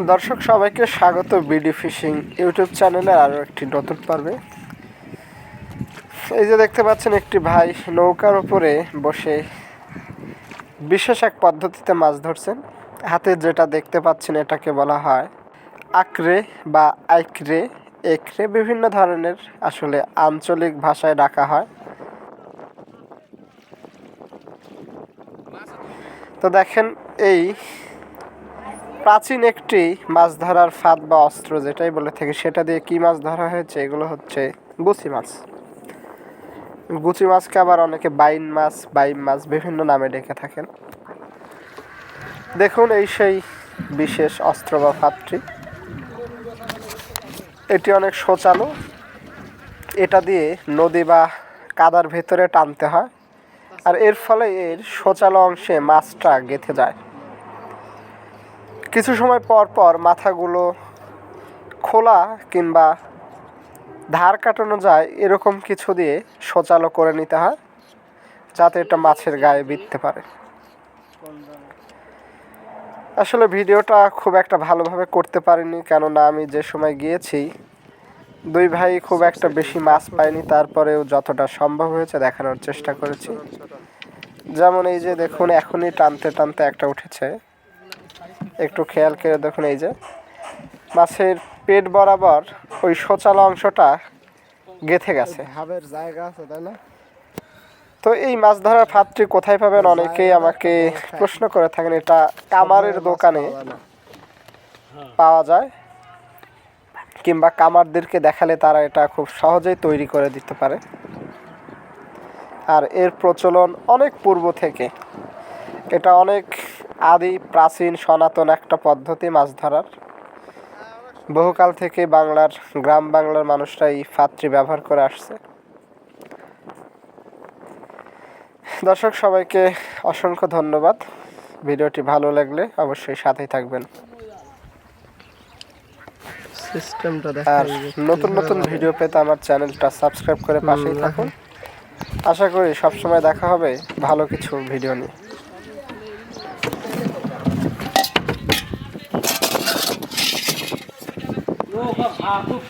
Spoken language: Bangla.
দর্শক, সবাইকে স্বাগত বিডি ফিশিং ইউটিউব চ্যানেলে আরও একটি নতুন পর্বে। এই যে দেখতে পাচ্ছেন, একটি ভাই নৌকার উপরে বসে বিশেষ এক পদ্ধতিতে মাছ ধরছেন। হাতে যেটা দেখতে পাচ্ছেন, এটাকে বলা হয় আকরে বা আইকরে একরে বিভিন্ন ধরনের আসলে আঞ্চলিক ভাষায় ডাকা হয়। তো দেখেন, এই প্রাচীন একটি মাছ ধরার ফাঁদ বা অস্ত্র যেটাই বলে থাকি, সেটা দিয়ে কি মাছ ধরা হয়েছে? এগুলো হচ্ছে গুচি মাছ। গুচি মাছকে আবার অনেকে বাইন মাছ, বাইম মাছ বিভিন্ন নামে ডেকে থাকেন। দেখুন এই সেই বিশেষ অস্ত্র বা ফাঁদটি। এটি অনেক সোচালো এটা দিয়ে নদী বা কাদার ভেতরে টানতে হয়। আর এর ফলে এর সোচালো অংশে মাছটা গেঁথে যায়। কিছু সময় পর পর মাথাগুলো খোলা কিংবা ধার কাটানো যায়, এরকম কিছু দিয়ে সোচালো করে নিতে হয়, যাতে এটা মাছের গায়ে বিঁধতে পারে। আসলে ভিডিওটা খুব একটা ভালোভাবে করতে পারিনি, কেননা আমি যে সময় গিয়েছি, দুই ভাই খুব একটা বেশি মাছ পায়নি, তারপরেও যতটা সম্ভব হয়েছে দেখানোর চেষ্টা করেছি। যেমন এই যে দেখুন, এখনই টানতে টানতে একটা উঠেছে। একটু খেয়াল করে দেখুন এই যে। মাছের পেট বরাবর ওই সোচালো অংশটা গেথে গেছে। হাবের জায়গা আছে তাই না? তো এই মাছ ধরার ফাঁদটি কোথায় পাবেন অনেকেই আমাকে প্রশ্ন করে থাকেন এটা কামারের দোকানে পাওয়া যায়। কিংবা কামারদেরকে দেখালে তারা এটা খুব সহজেই তৈরি করে দিতে পারে। আর এর প্রচলন অনেক পূর্ব থেকে। এটা অনেক আদি প্রাচীন সনাতন একটা পদ্ধতি মাছ ধরার। বহুকাল থেকে বাংলার গ্রাম বাংলার মানুষরা এই ফাতটি ব্যবহার করে আসছে। দর্শক সবাইকে অসংখ্য ধন্যবাদ। ভিডিওটি ভালো লাগলে অবশ্যই সাথেই থাকবেন। আর নতুন নতুন ভিডিও পেতে আমার চ্যানেলটা সাবস্ক্রাইব করে পাশেই থাকুন। আশা করি সবসময় দেখা হবে ভালো কিছু ভিডিও নিয়ে। કાંદો